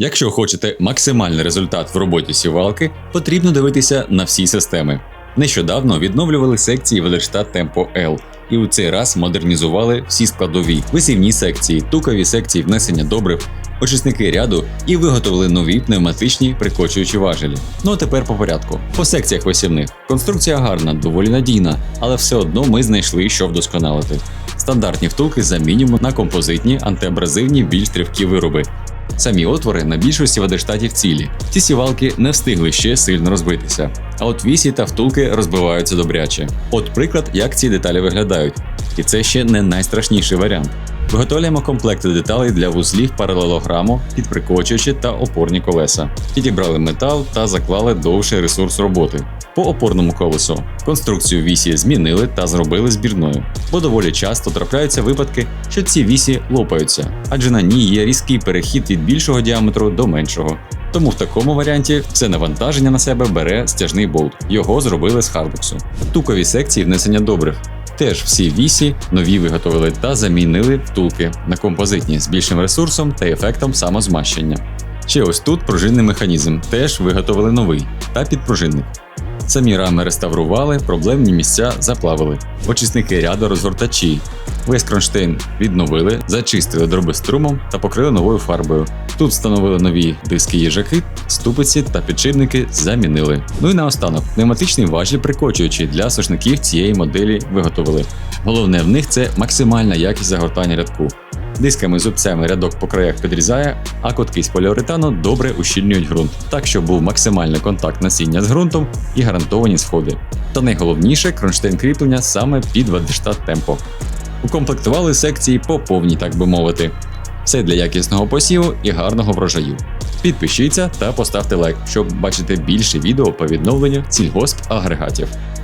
Якщо хочете максимальний результат в роботі сівалки, потрібно дивитися на всі системи. Нещодавно відновлювали секції Велерштат Темпо L, і у цей раз модернізували всі складові, висівні секції, тукові секції внесення добрив, очисники ряду і виготовили нові пневматичні прикочуючі важелі. Ну а тепер по порядку. По секціях висівних конструкція гарна, доволі надійна, але все одно ми знайшли, що вдосконалити. Стандартні втулки замінюємо на композитні антиабразивні більш тривкі вироби. Самі отвори на більшості водоштатів цілі. Ці сівалки не встигли ще сильно розбитися. А от вісі та втулки розбиваються добряче. От приклад, як ці деталі виглядають. І це ще не найстрашніший варіант. Виготовляємо комплекти деталей для вузлів паралелограму, підприкочуючі та опорні колеса. Підібрали метал та заклали довший ресурс роботи. По опорному колесу конструкцію вісі змінили та зробили збірною, бо доволі часто трапляються випадки, що ці вісі лопаються, адже на ній є різкий перехід від більшого діаметру до меншого. Тому в такому варіанті все навантаження на себе бере стяжний болт. Його зробили з хардбоксу. Тукові секції внесення добрив. Теж всі вісі нові виготовили та замінили втулки на композитні з більшим ресурсом та ефектом самозмащення. Ще ось тут пружинний механізм, теж виготовили новий та підпружинник. Самі рами реставрували, проблемні місця заплавили. Очисники ряду розгортачі. Весь кронштейн відновили, зачистили дроби струмом та покрили новою фарбою. Тут встановили нові диски їжаки, ступиці та підшипники замінили. Ну і наостанок, пневматичний важіль прикочуючий для сушників цієї моделі виготовили. Головне в них це максимальна якість загортання рядку. Дисками зубцями рядок по краях підрізає, а котки з поліуретану добре ущільнюють ґрунт, так щоб був максимальний контакт насіння з ґрунтом і гарантовані сходи. Та найголовніше кронштейн кріплення саме під Вадештат Темпо. Укомплектували секції по повній, так би мовити. Все для якісного посіву і гарного врожаю. Підпишіться та поставте лайк, щоб бачити більше відео по відновленню сільгосп агрегатів.